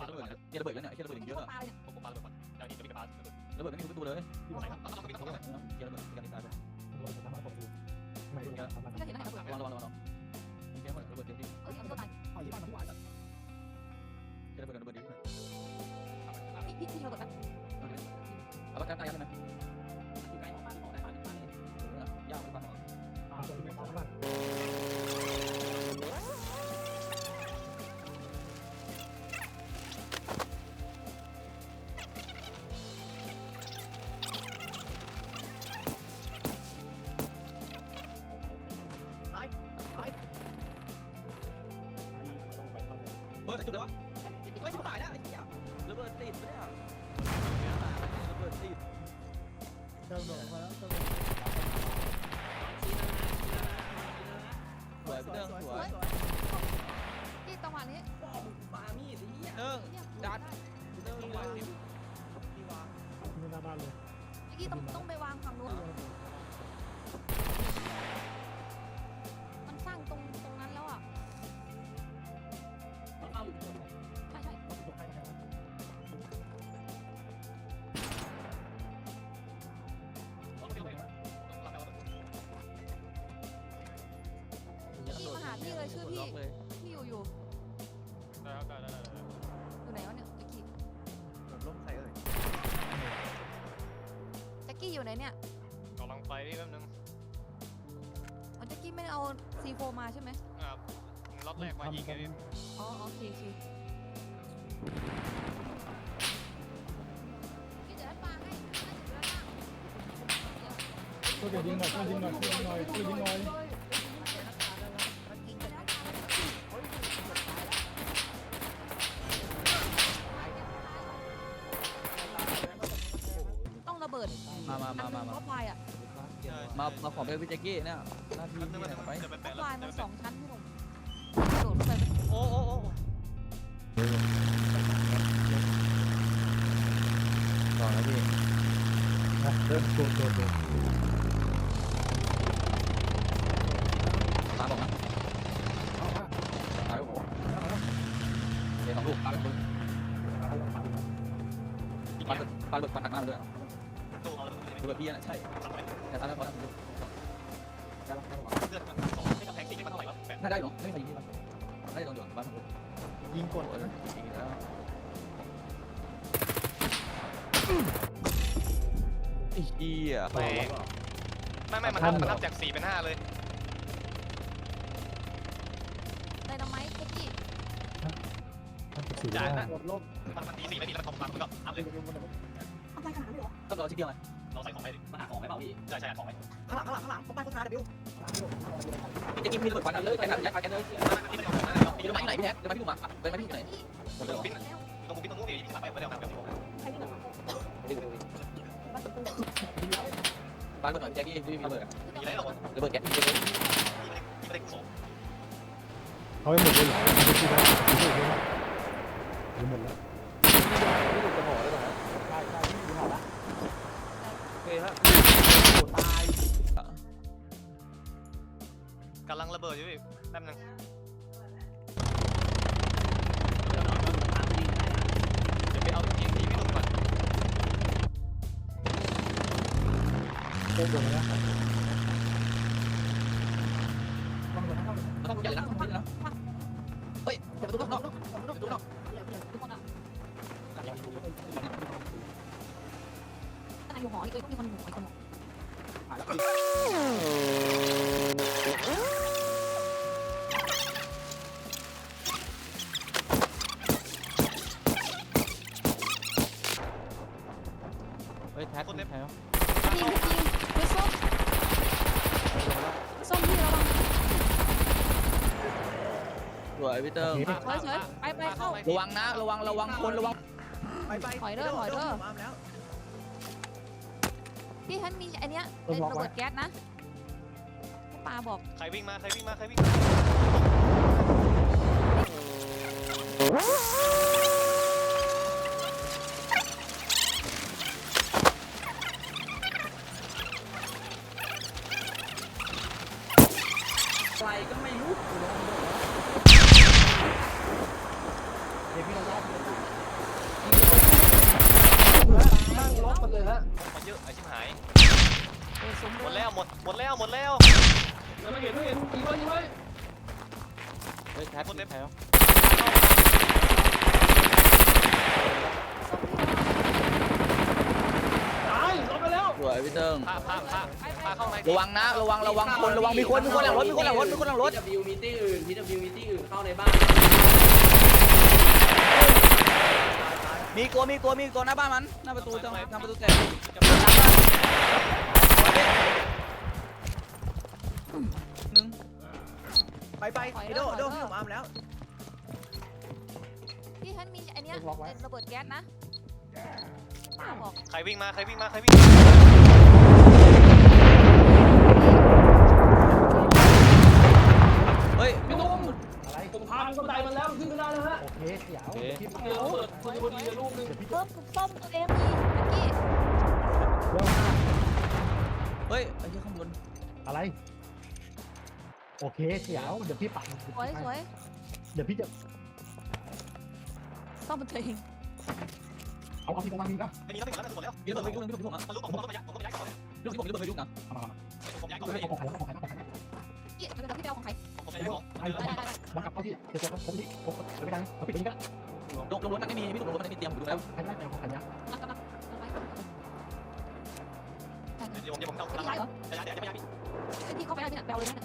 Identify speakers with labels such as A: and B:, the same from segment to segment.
A: ปาระเบิดนะเฮียระเบิดกันเนี่ยเฮียระเบิดอย่างเยอะอะ
B: ปลาเลยเนี่ย
C: ผมปาระเบิดก่อนเดี๋ยวนี้จะมีกระปาระเบิด
A: ระเบิดไม่มีทุกตัวเลย
D: ที่บอก
C: ใส่ต้องต้องมีต้อง
A: เฮียระเบิดกันตายไป
D: ว่าผมทำมาผมดูทำไมถึงทำมา
B: พี่ก็เห็นได้เห็นระเบิด
A: ระวังระวังระวังมีแค่ระเบิดเต็มที่
B: เออเดี๋ยวตัวตาย
D: เอาที่บ้านที่หวาน
A: เฮ้ย เลย
B: ชื่อพี่พี่อยู่อยู่
C: ได้ครับได้ได้ได้
B: อยู่ไหนวะเนี่ยแจ็คกี้
A: ล้มใครเอ่ย
B: แจ็คกี้อยู่ไหนเนี่ย
C: กำลังไปนี่แป๊บนึง
B: อ๋อแจ็คกี้ไม่ได้เอาซีโฟมาใช่ไหม
C: อ่าล็อตแรกมายิงไงพี่
B: อ๋อโอเคโอเคพี่จะได้ปลาให้น่าจะอยู่ด้านล่าง
D: ช่วยยิงหน่อยช่วยยิงหน่อ
A: มามา
B: อัน
A: มา
B: หนึ
A: มางมา
B: ก็พายอะ
A: มามาขอไปพี่แจ็คกี้เนี่ยหน้าที่
C: แป๊บนึ
A: นี่
C: ง
A: ไหน
C: แป๊บ
A: ไป
C: นึงจะไป
B: ก็
C: แปะแล้ว
B: พาย
C: จะ
B: มัน
C: ไป
B: สอ
C: แปะ
B: งชั้นพี่ผมกระโดดเข้าไป
C: โอ้โอ้โอ้
A: ต่อแล้วพี่
D: นะเดินโดดโดดโดด เอา
A: เลยระเบิดพี่น่ะใช่แต่ตายแล้วพอแล้ว
C: เลือดมันสองให้กำแพงสีนี่มันเท่าไหร่วะแปะ
A: น่าได้หรอไม่มีใครยิงที่บ้านได้ตรงหยดบ้านผม
D: ยิงกด
A: โอ้ยยิงแล้วไอ้เหี้ย
C: แปะไม่ไม่มันนับมันนับจากสี่เป็นห้าเลย
B: ไดนาไมต์แจ็คกี้
D: สีได้กดลบ
C: มันมันตีสี่ไม่มีแล้วมันทองมันก็อัพเลย
B: เอาไปขนาดนั้นเลยเหรอ
A: ต้องรอชิ้นเดียวไง
C: เราใส่ของไปดิ
A: มาหาของไหมเปล่าพี่
C: ใช่ใช่ของไป
A: ข้างหลังข้างหลังข้างหลังป้ายโฆษณาเดี๋ยวจะกินมีระเบิดควันเลยไปหนักยัดไปกันเลย
C: นี่ไม่ของนะ
A: มีระเบิดที่ไหนพี่แท็กระเบิดที่ลุงหมาระเบิดที่ไหน
C: ตรงปิ้นตรงปิ้นตรงนู้นนี่ที่ไปไม่ได้เอาน้ำแบบนี้
A: บ้านเปิดหน่อยแจ็คกี้ที่มีระเบิด
C: มีอะไรหรอ
A: ระเบิดแก๊สที่ระเบิด
C: มีอะไรสอง
D: เอาไปหมดเลยเหรอที่ได้หมดแล้ว
A: ไม่ถูกกระบอกได้ป่ะ
D: ใช่ใช่ที่อยู่หอละ
A: โอเคฮะตาย
C: กำลังระเบิดอยู่พี่แป๊บนึงเดี๋ยวไปเอายิงที่พี่ตุ้มก่อน
D: เต็มลงแล้ว
A: ต้องใหญ่นะต้องใหญ่นะเฮ้ยเปิดประตูนอกประตูนอก
B: ทุก อยู่หออีกเลยมีคนอยู่อีกคนหนึ่ง
A: เฮ้ยแท็กคนเล็บ
B: ยิงยิงเฮ้ยส้มส้มพี่ระวัง
A: สวยพี่เติ้ง
B: เฉยเฉยไปไปเข้า
A: ระวังนะ ระวังระวังคนระวัง
B: ถอยเด้อถอยเด้อ พี่ฉันมีอันเนี้ยเป็นระเบิดแก๊สนะปลาบอก
C: ใครวิ่งมา ใครวิ่งมา ใครวิ่งมา มาเย
A: อะไอชิ
C: บหาย
B: มหมดแล้ว
C: หมดหมดแล้วหมดแล้ว
A: ไม่เห็นไม่
D: เห็นยิคนปยิงไปเฮ้ยแคทหมดเลย
E: แล้ว
D: ตายลงไปแล้ว
A: สวยพี่เติ้ง
C: พาพาพาเข้าใน
A: ระวังนะ ระวังระวังคนระวังมีคนมีคนหลังรถมีคนหลังรถมีคนหลังรถ
F: มี W มีที่อื่น มี W มีที่อื่นเข้าในบ้าน
A: มีตัวมีตัวมีตัวหน้าบ้านมันหน้าประตูจังหน้าประตูแตกหนึ่งไปไปไอโดโดพี่ผมอามแล้ว
B: พี่ฉันมีอันเนี้ยเป็นระเบิดแก๊สนะป้าบอก
C: ใครวิ่งมาใครวิ่งมาใครวิ่งมา
A: เฮ้ย
D: ผมพามันก็ได้มันแล้วขึ้นไม่ได้แล้วฮะโอเคเสียวพี่
F: เจอระเบิดพอดีพอดีลูกนึง
D: เดี๋ยวพี่
B: เพิ่มส้มตัวเองนี่เมื่อกี้
D: เดี๋ยว
A: เฮ้ยไอ้ที่ข้างบน
D: อะไร โอเคเสียวเดี๋ยวพี่ปัด
B: สวยสวย
D: เดี๋ยวพี่จะ
B: ส้มตัวเอง
D: เอาเอาพี่กำลังมีนะ
C: ไม่มีแล้วไม่มีแล้วหมดแล้ว
A: พี่ตุ้มพี่ตุ้มพี่ตุ้ม
C: มันลุกผมผมต้องย้ายผมต้องย้ายก่อน
A: ลูกที่ผมลูกที่ผมลูกนะ
D: เอามา
C: ผมย้ายก่อน
D: เอาของใครแล้วของใครแล้วของใคร
B: พี่เดี๋ยวพี่ไปเอาของใคร
C: ผมย้ายก่อน
D: ไอ้บังคับเขาที่เดี๋ยวผมผมที่ผมไม่ได้เขาปิดนี้ก็
A: ลงลงรถมันไม่มีพี่ตุ้มลงรถมันไม่มีเตรียมดูแล้ว
D: ใครได้แต่ของใครเนี่ย
B: กำลังกำลังไป
C: เดี๋ยวผมเดี๋ยวผม
B: พี่
C: เข้า
B: ย้ายเหรอ
C: ย้ายเดี๋ยวจะไม่ย้าย
B: พี่เข้าไปได้พี่แปลเลยนะ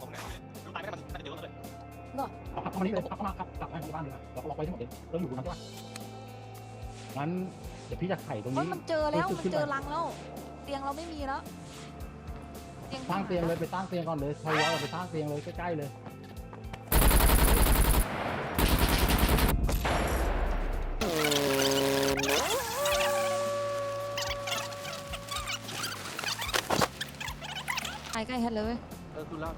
C: ผมเนี่ยลูกตายไม่ได้มันมันเดี๋ยวเลย
D: เอาเข้ามานี้เลยเอาเข้ามาครับกลับมาที่บ้านเลยเราล็อกไว้ทั้งหมดเลยเราอยู่ตรงนั้นใช่ไหมงั้นเดี๋ยวพี่จะไข่ตรงนี้
B: มันเจอแล้วมันเจอรังแล้ว เตียงเราไม่มีแล้ว
D: สร้างเตียงเลยไปสร้างเตียงก่อนเลยทยอยไปสร้างเตียงเลยใกล้ๆเลย
B: ใกล้ใกล้แฮทเลย
E: เออคุณรอด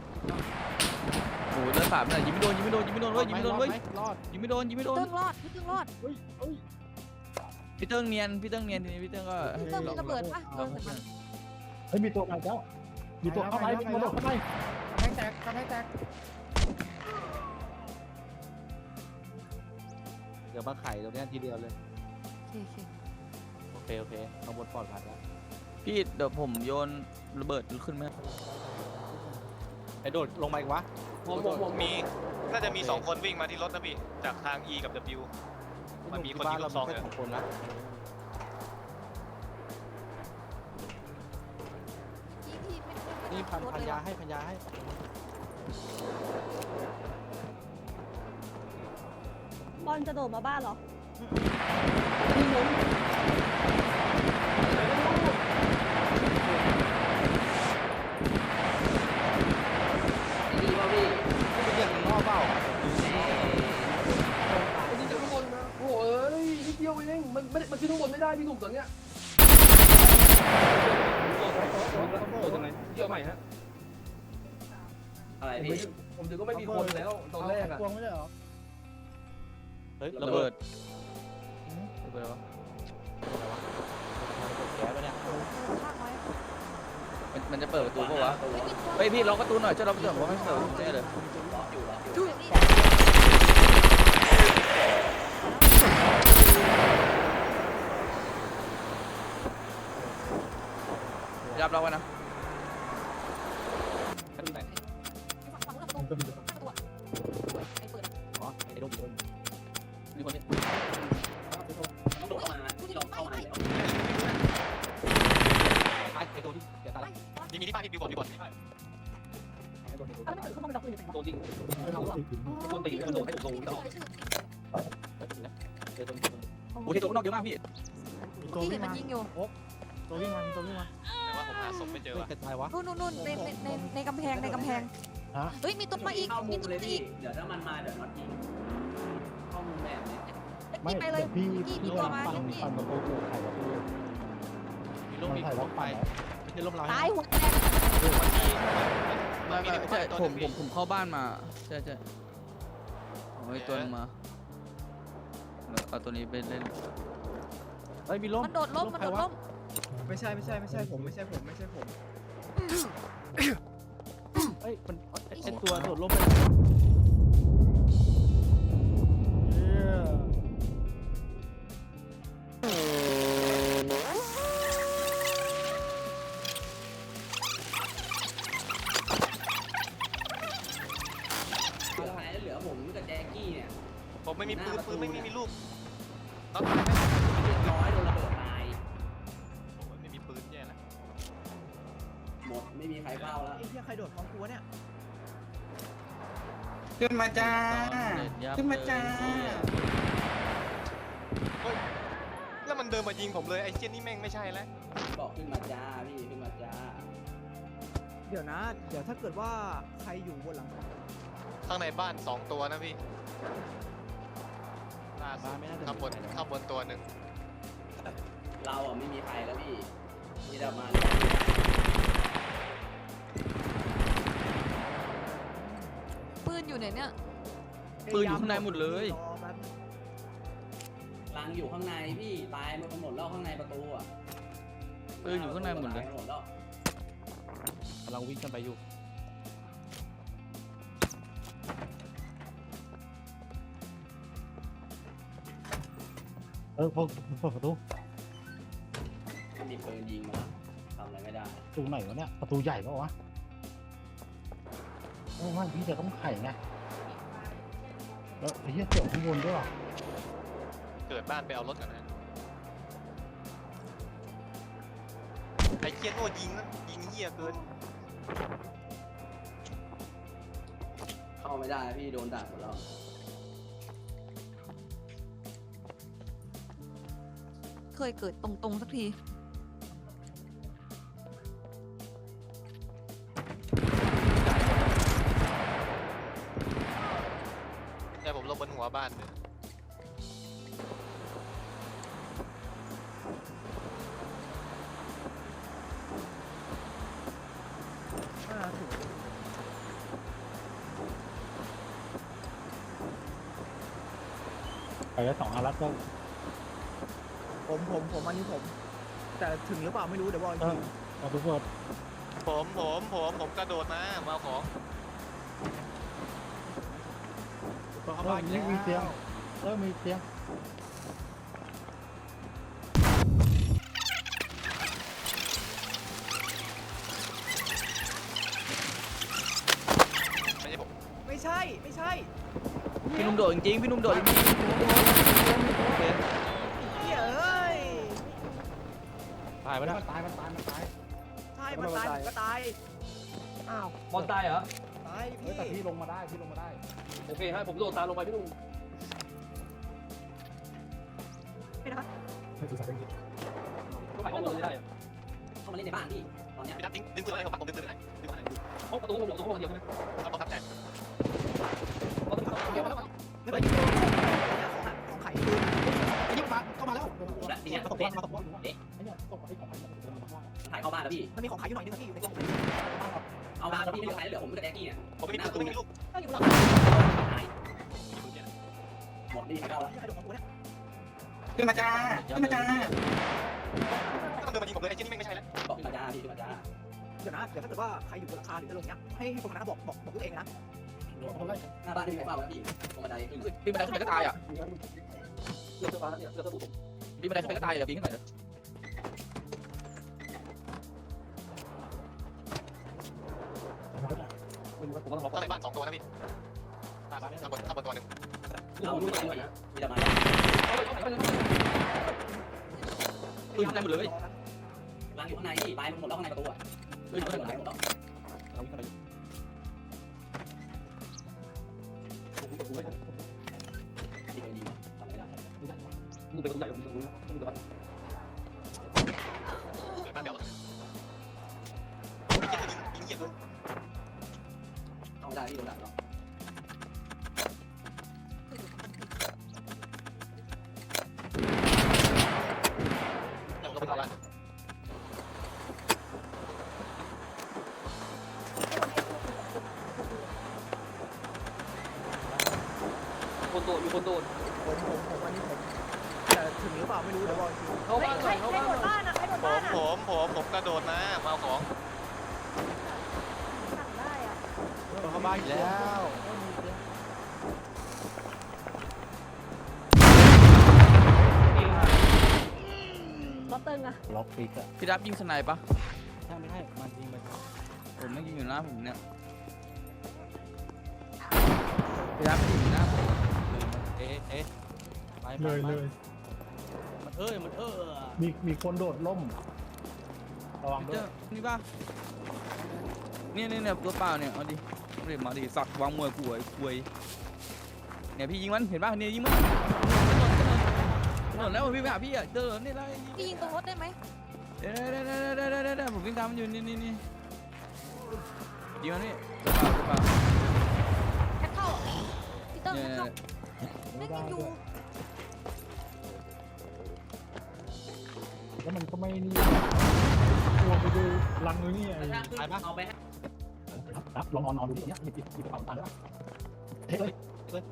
A: โอ้ยเลือดสาดเลยยิงไม่โดนยิงไม่โดนยิงไม่โดนเว้ยยิงไม่โดนเว้ย
E: รอด
A: ยิงไม่โดนยิงไม่โดน
B: เติ้งรอดพี่เติ้งรอด
A: พี่เติ้งเนียนพี่เติ้งเนียนทีนี้พี่เติ้งก็ให้
B: พี่เติ้งมีระเบิดปะเออ
D: เฮ้ยมีตัวมาแล้ว มีตัวเข้าไปมีตัวเข้าไป
E: กำแพงแตกกำแพงแตกเดี๋ยวมาไข่ตรงเนี้ยทีเดียวเลย
B: โอเคโอเค
E: โอเค โอเคข้างบนปลอดภัยแล้ว
A: พี่เดี๋ยวผมโยนระเบิดขึ้นไหม
E: ไอ้โดดลงมาอีกวะ
F: ผมผมผม
C: มี น่าจะมีสองคนวิ่งมาที่รถนะพี่ จากทาง E กับ W มันมีคนยิงลูกซอง
E: เล
C: เลยย
E: สองคนละ นี่พัน
B: รถ
E: พัน
B: เลย
E: ยา
B: ว่ะ
E: ให้พันยาให้
G: บอลจะโดดมาบ้านเหรอ
F: ดีป่ะพี่
E: ไม่เรียกมึงนอกเปล่า
H: มันยิงจากข้างบนนะโอ้ยนิดเดียวเองมันไม่ได้มันขึ้นข้างบนไม่ได้พี่หนุ่มตอนเนี้ย เดียวใหม่ฮะ
F: อะไร
H: ผม
F: พี่
H: ถึงผมถึงก็ไม่มีคนแล้วตอนแรกอะ
D: กวงไม่ได้หรอ
E: เฮ้ย
A: ระเบิดระเบิดอะไรวะ
E: แก๊สปะเนี่ย
B: ข้างไว้
A: มันมันจะเปิดประตูปะวะ
B: เฮ้ยมีตัว
A: เฮ้ยพี่ล็อกประตูหน่อยช่วยล็อกประตูหน่อยผมไม่เปิดเจ๊เลย
F: ล็อกอยู่ล็อกอยู่
B: ดูนี่
A: ยับล็อกไว้นะ
B: เย
E: อะ
A: มากพี่
B: พี่เห็นมันยิงอยู่
D: ตัววิ่งมาตัววิ่งมา
C: แต่ว่าผมหาศพไม่เจอ
E: เฮ้ย
C: ว่ะ
E: ใครตายวะ
B: นู่นนู่นนู่นในในในในกำแพงในกำแพง
D: ฮะ
B: เฮ้ยมีตุ๊ดมาอีก
F: เข้ามุ
B: มี
F: ม
B: ตุ๊ด
F: เลย
B: มา
F: พี่
B: อีก
F: เดี๋ยวถ้ามันมาเดี๋ยวน็อตยิงเข้ามุมแบบนี้
D: ไม่
B: พี่ไปเลย
D: พี่
B: พี่
D: พี่
B: มีตัวมา
D: ปั่น
B: พี่
D: ปั่นประตูไข่ประตู
E: มีลมมี
D: ไข่
E: ล
D: แล้ว
E: มไป
D: ปั่น
E: ไม่ใช่ลมเรา
B: ตายหัวแตก
A: ไม่ไม่ใช่ผมผมผมเข้าบ้านมาใช่ใช่โอ้ยตัวนึงมา เอาตัวนี้ไปเล่น
E: เฮ้ยมีลม
B: มันโดดล้มมันโดดล้ม
I: ไม่ใช่ไม่ใช่ไม่ใช่ผมไม่ใช่ผมไม่ใช่ผม
E: เฮ้ยมันไอ้ตัวโดดลมไป
F: สุดท้ายเหลือผมกับแจ็คกี้
C: ผมไม่มีปืนปืนไม่มีมีลูกน็อต
F: เรียบร้อยโดนระเบิดตาย
C: ผมไม่มีปืนแย่แล้ว
F: หมดไม่มีใครเฝ้าแล้ว
I: ไอ้เหี้ยใครโดดท้องกูวะเนี่ย
A: ขึ้นมาจ้า ขึ้นมาจ้า
C: แล้วมันเดินมายิงผมเลยไอ้เจนนี่แม่งไม่ใช่แล้ว
F: บอกขึ้นมาจ้าพี่ขึ้นมาจ้า
I: เดี๋ยวนะ เดี๋ยวถ้าเกิดว่าใครอยู่บนหลังคา
C: ข้างในบ้านสองตัวนะพี่ ล่าสุ
E: บ้า
C: ด
E: นไม่น่าจะ
C: ข้างบนข้างบนตัวหนึ่ง
F: เราอะไม่มีใครแล้วพี่ที่เรามา
B: ปืนอยู่ไหนเนี่ย
A: ปืนอยู่ข้างในหมดเลย
I: รอแป๊บ
F: ลังอยู่ข้างในพี่ตายหมดหมดแล้วข้างในประตูอะ
A: ปืนอยู่ข้างในหมดเลย
F: ตาหมดแล้ว
E: กำลังวิ่งกันไปอยู่
D: เออพวกเปิดประตู
F: ไม่มีปืนยิงมาทำอะไรไม่ได้
D: ประตูไหนวะเนี่ยประตูใหญ่ปะวะโอ้ยพี่จะต้องไขไงแล้วไอ้เหี้ยเกี่ยวข้างบนด้วยว่ะ
C: เกิดบ้านไปเอารถกันนะไอ้เคียนโง่ยิงนะยิงเหี้ยเกิน
F: เข้าไม่ได้พี่โดนดักหมดแล้ว
B: เคยเกิดตรง ๆ สักที
C: แต่ผมลงบนหัวบ้านเลย
I: อ่าถึง
D: ไปแล้วสองอันแล้วก็
I: ผมผมผมอันนี้ผม แต่ถึงหรือเปล่าไม่รู้เดี๋ยวบอกอีก
D: เอ
I: ที
D: อประตูเปิด
C: ผมผมผมผมกระโดดมามาเอาของ
D: เริ่มมีเสียงเริ่มมีเสียง
C: ไม่ใช่ผม
I: ไม่ใช่ไม่ใช่
A: พี่นุ่มโดดจริงๆพี่นุ่มโดดจริงๆโอเคา
E: ยไป
D: มัน
E: แล้ว
D: ตายมันตายมันตาย
I: ใช่มันตายผมก็ตาย อ้าว
F: บอลตายเหรอ
I: ตาย
D: เฮ้ย
I: พี่
D: แต่พี่ลงมาได้พี่ลงมาได้
F: โอเคฮะผมโดดตามลงไปพี่ลุง
I: ไม่นะ
F: เข้ามาเล่นได้เข้ามาเล่นในบ้านพี่ ตอนเนี้ย
C: พี่นับทิ้งดึงปืนอะไรผมปักผมดึงปืนอะไรดึงปืนอะไร
F: ห้องประตูผมอยู่ตรงห้องเดียวใช่ไหม
C: เอาบังคับแตก
I: ไม่ไปยิงโดนของ
D: ล้ว
F: และเนี้ย
D: ตก
F: เด็
D: มาตกมาไอ้เนี่ยตกมาไอ้ของไอ้
F: ถ่ายเข้าบ้านแล้วพี่
I: มันมีของไข่อยู่หน่อยนึงนะพี่อยู่ในกล่อง
F: เอาบาแล้วพี่ไม่เหลือใครเหลือผมกับแจ็คกี้เนี่ย
C: ผมไม่มีปืนไม่มีลูก
B: ก็อยู่หลัง
F: หายหมดนี่เข้าแล้ว
I: ขึ้น
A: มาจ้าขึ้นมาจ้า
C: ต้องเดินมายิงผมเลยไอ้เจนนี่ไม่ใช่แล้ว
F: บอกขึ้นมาจ้าพี่ขึ้นมาจ้า
I: เดี๋ยวนะเดี๋ยวถ้าเกิดว่าใครอยู่บนหลังคาหรือจะลงเนี้ยให้ให้คนนั้นบอกบอกบอกตัวเองนะ
F: หน้าบ้านไม่มีใครเฝ้าแล้วพี่ตรงบันไดขึ้น
A: ปีนบันไดขึ้นไปก็ตายอะ
F: เสื้อเสื้อฟ้าเนี่ยเสื้อเสื้อผม
A: ปีนบันไดขึ้นไปก็ตายอะปีนขึ้นไปเลย
F: ผมก็ต้องล็อก
C: ข้างในบ้านสองตัวนะพี่ข้างบนข้างบนข้างบนตัวหนึ่ง
F: เอาดูใจด้วยนะมีแต่มา
A: ปืนข้างในหมดเลย
F: ล้างอยู่ข้างในพี่ตายหมดแล้วข้างในประตูอะ
A: ปืนข้างในหมดเลย
F: หมดแล้ว
E: เป็
F: น
E: คนใหญ่มึงมึงมึง
C: เกิดบ้านเดียวไอ้เจนนี่ยิงยิงเหี้ยเกิน
F: เข้าไม่ได้พี่โดนดักแล้ว
C: เดี๋ยวผมลงไปเอาบ้าน
F: คนโดดมีคนโดด
I: ผมผมผมอันนี้ผม แต่ถึงหรือเปล่าไม่รู้เดี๋ยวบอกอีกที
F: เข้าบ้าน
G: ใครใครหมดบ้านอะใครหมด
C: ผ
G: บ้ามนอะ
C: ผมผมผมกระโดดมามาเอาของ
G: สั่งได้อะ
E: เข้าบ้านอีกแล้ว
G: รถตึงอะ
D: ล็อกปีกอะ
A: พี่ดับยิงสไนปะ
E: ใช่ไม่ใช่มันยิงไป
A: ผมไม่ยิงอยู่หน้าผมเนี่ยพี่ดับยิงอยู่หน้าผม
E: ลืมมันเอ๊ะ
D: เลยเลย
E: มัน เอ้ยมันเอ้ย
D: มีมีคนโดดล่ม ระวังด้
A: เจ
D: วย
A: อนี่ป่ะเนี่ยเนี่ยเนี่ยตัวเปล่าเนี่ยเอาดิเรียกมาดิสักวางมวยกูไอ้ควยเนี่ยพี่ยิงมันเห็นป่ะเนี่ยยิงมันถนนแล้วพี่ไปหาพี่อะเจอเนี่ยไร
B: พี่ยิงตรงรถได้ไหม
A: เดี๋ยวเดี๋ยวเดี๋ยวเดี๋ยวเดี๋ยวเดี๋ยวผมวิ่งตามมันอยู่นี่นี่นี่ยิงมันนี่ตัวเปล่าตัวเปล่า
B: แคทเข้าพี่เติ้ล
A: เนี่ย
B: แคทเข้าแม่งยังอยู่
D: แล้วมันก็ไม่นี่ตัวไปดูรังเลยนี่ไอ้
F: ไปปะเอาไปให้
D: รับรับลองนอนนอนดูดิเนี่ยหยิบหยิบหยิบกระเป๋าตังค์ได้ปะเทเลยเทเลย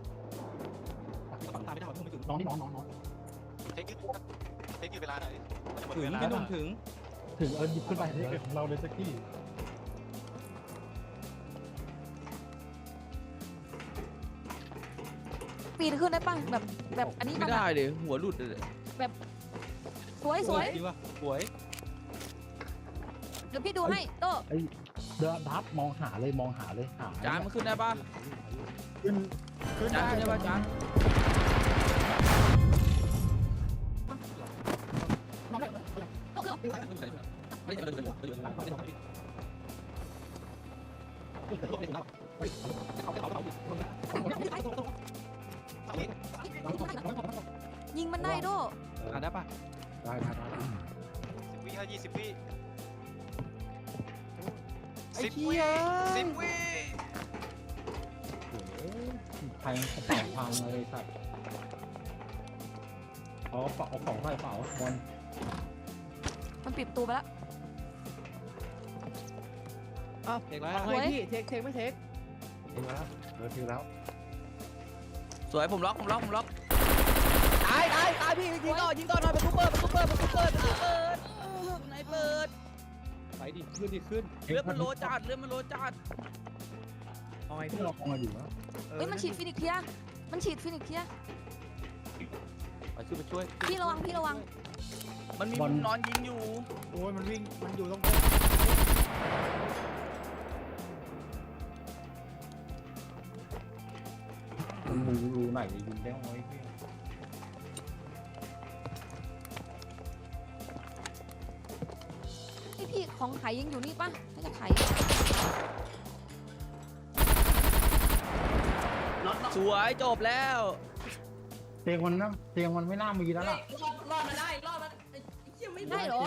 E: ตามไม่ได้หรอกมึงไม่ถึง
D: นอนนี่นอนนอนนอน
C: เทคยืดเทคยืดเวลาหน่อยมันจะหมด
A: ถึง
C: เวลา
A: ไม่โดนถึง
D: ถึงเออหยิบขึ้นไปเฮ้ยของเราเลยสักที่
B: ปีนขึ้นได้ป่ะแบบแบบอันนี้
A: ไม่
B: มัน
A: ได้
B: อะ
A: เลยหัวหลุดเลย
B: สวยสวย
E: ดีว่ะสวย
B: เดี๋ยวพี่ดูให้โต
D: เดินดับมองหาเลยมองหาเลยหา
A: จานมันขึ้นได้ป่ะ
D: ขึ้นขึ้น
A: จาน
D: ได้
A: ขึ้นได้ป่ะจานไม่เดินเลย
B: ยิงมันได้โต
E: อ่าได้ปะ
D: ได้ได้ได้
C: สิบวิให้ยี่สิบวิ
A: ไอ้
C: สิบ
A: เหี้
C: วิ
A: ย
C: สิบวิ
D: ใครกระเป๋าพังเลยสัตว์เอากระเป๋าเอาของใส่กระเป๋าบอล
B: มันปิดประตูไปแล้ว
E: เด็กแล้ว
I: เอาไงพี่เทคเทคไม่เทค
D: ทิ้งแล้วเออทิ้งแล้ว
A: สวยผมล็อกผมล็อกผมล็อก
I: ตายตายตายพี่ยิงก่อนยิงก่อนหน่อยประตูเปิดประตูเปิดประตูเปิดประตูเปิดไหนเปิด
E: ไปดิขึ้นดิขึ้น
A: เลือดมันโลจัดเลือดมันโลจัด
I: เอาไง
D: ที่
I: พี่
D: เราคงมาอยู่แล้ว
B: เฮ้ยมันฉีดฟินิกส์เคลียร์มันฉีดฟินิกส์เคลียร์
E: ไปขึ้นไปช่วย
B: พี่ระวังพี่ระวัง
A: มันมีมุมนอนยิงอยู่
I: โอ้ยมันวิ่งมันอยู่ตรง
D: รูรูไหนยิงได้ไหม
B: พี่ ของไขยังอยู่นี่ป่ะน่าจะไข
F: น็อตน็อต
A: สวยจบแล้ว
D: เตียงมันนะเตียงมันไม่น่ามีแล้วล่ะ
F: รอดรอดมาได้รอดมาไอ้เหี้ยไม่
B: ได้เหรอ